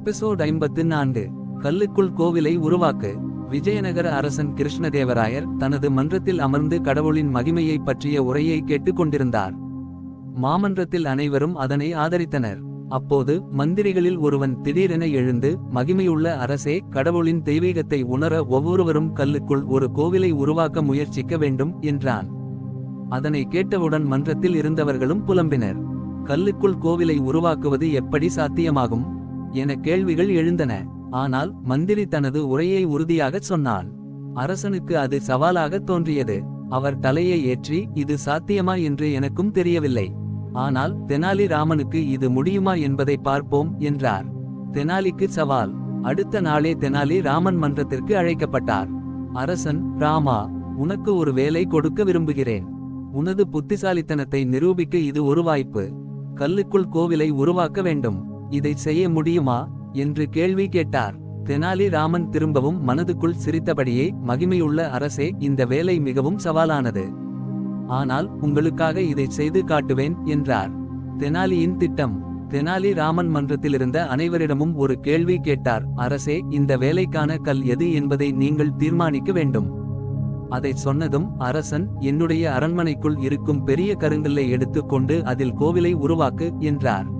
Episode ஐம்பத்து நான்கு கல்லுக்குள் கோவிலை உருவாக்கு. விஜயநகர அரசன் கிருஷ்ணதேவராயர் தனது மன்றத்தில் அமர்ந்து கடவுளின் மகிமையை பற்றிய உரையை கேட்டுக் கொண்டிருந்தார். மாமன்றத்தில் அனைவரும் அதனை ஆதரித்தனர். அப்போது மந்திரிகளில் ஒருவன் திடீரென எழுந்து மகிமையுள்ள அரசே கடவுளின் தெய்வீகத்தை உணர ஒவ்வொருவரும் கல்லுக்குள் ஒரு கோவிலை உருவாக்க முயற்சிக்க வேண்டும் என்றான். அதனை கேட்டவுடன் மன்றத்தில் இருந்தவர்களும் புலம்பினர். கல்லுக்குள் கோவிலை உருவாக்குவது எப்படி சாத்தியமாகும்? என கேள்விகள் எழுந்தன. ஆனால் மந்திரி தனது உரையை உறுதியாகச் சொன்னான். அரசனுக்கு அது சவாலாகத் தோன்றியது. அவர் தலையை ஏற்றி இது சாத்தியமா என்று எனக்கும் தெரியவில்லை. ஆனால் தெனாலி ராமனுக்கு இது முடியுமா என்பதை பார்ப்போம் என்றார். தெனாலிக்கு சவால். அடுத்த நாளே தெனாலி ராமன் மன்றத்திற்கு அழைக்கப்பட்டார். அரசன் ராமா உனக்கு ஒரு வேலை கொடுக்க விரும்புகிறேன். உனது புத்திசாலித்தனத்தை நிரூபிக்க இது ஒரு வாய்ப்பு. கல்லுக்குள் கோவிலை உருவாக்க வேண்டும். இதை செய்ய முடியுமா? என்று கேள்வி கேட்டார். தெனாலி ராமன் திரும்பவும் மனதுக்குள் சிரித்தபடியே மகிமையுள்ள அரசே இந்த வேலை மிகவும் சவாலானது. ஆனால் உங்களுக்காக இதை செய்து காட்டுவேன் என்றார். தெனாலியின் திட்டம். தெனாலி ராமன் மன்றத்திலிருந்த அனைவரிடமும் ஒரு கேள்வி கேட்டார். அரசே இந்த வேலைக்கான கல் எது என்பதை நீங்கள் தீர்மானிக்க வேண்டும். அதைச் சொன்னதும் அரசன் என்னுடைய அரண்மனைக்குள் இருக்கும் பெரிய கருங்கல்லை எடுத்துக்கொண்டு அதில் கோவிலை உருவாக்கு என்றார்.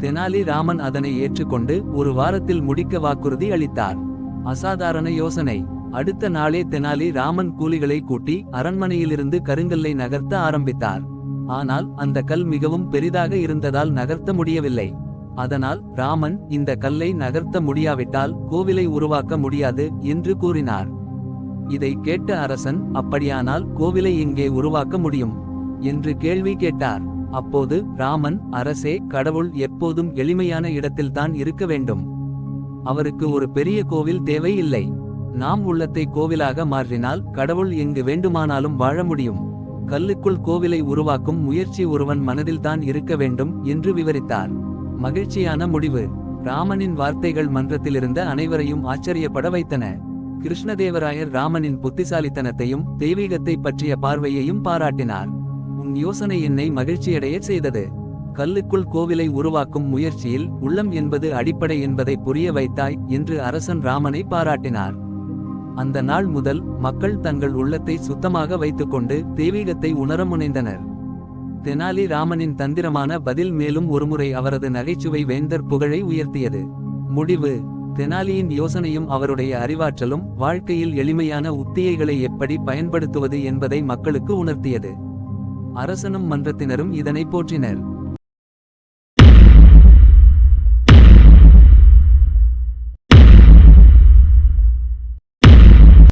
தெனாலி ராமன் அதனை ஏற்றுக்கொண்டு ஒரு வாரத்தில் முடிக்க வாக்குறுதி அளித்தார். அசாதாரண யோசனை. அடுத்த நாளே தெனாலி ராமன் கூலிகளை கூட்டி அரண்மனையிலிருந்து கருங்கல்லை நகர்த்த ஆரம்பித்தார். ஆனால் அந்த கல் மிகவும் பெரிதாக இருந்ததால் நகர்த்த முடியவில்லை. அதனால் ராமன் இந்த கல்லை நகர்த்த முடியாவிட்டால் கோவிலை உருவாக்க முடியாது என்று கூறினார். இதை கேட்ட அரசன் அப்படியானால் கோவிலை இங்கே உருவாக்க முடியும்? என்று கேள்வி கேட்டார். அப்போது ராமன் அரசே கடவுள் எப்போதும் எளிமையான இடத்தில்தான் இருக்க வேண்டும். அவருக்கு ஒரு பெரிய கோவில் தேவை இல்லை நாம் உள்ளத்தை கோவிலாக மாற்றினால் கடவுள் எங்கு வேண்டுமானாலும் வாழ முடியும். கல்லுக்குள் கோவிலை உருவாக்கும் முயற்சி ஒருவன் மனதில்தான் இருக்க வேண்டும் என்று விவரித்தார். மகிழ்ச்சியான முடிவு. ராமனின் வார்த்தைகள் மன்றத்திலிருந்த அனைவரையும் ஆச்சரியப்பட வைத்தன. கிருஷ்ணதேவராயர் ராமனின் புத்திசாலித்தனத்தையும் தெய்வீகத்தை பற்றிய பார்வையையும் பாராட்டினார். யோசனை என்னை மகிழ்ச்சியடைய செய்தது. கல்லுக்குள் கோவிலை உருவாக்கும் முயற்சியில் உள்ளம் என்பது அடிப்படை என்பதை புரிய வைத்தாய் என்று அரசன் ராமனை பாராட்டினார். அந்த நாள் முதல் மக்கள் தங்கள் உள்ளத்தை சுத்தமாக வைத்துக்கொண்டு தெய்வீகத்தை உணர முனைந்தனர். தெனாலி ராமனின் தந்திரமான பதில் மேலும் ஒருமுறை அவரது நகைச்சுவை வேந்தர் புகழை உயர்த்தியது. முடிவு தெனாலியின் யோசனையும் அவருடைய அறிவாற்றலும் வாழ்க்கையில் எளிமையான உத்தியைகளை எப்படி பயன்படுத்துவது என்பதை மக்களுக்கு உணர்த்தியது. அரசனும் மன்றத்தினரும் இதனை போற்றினர்.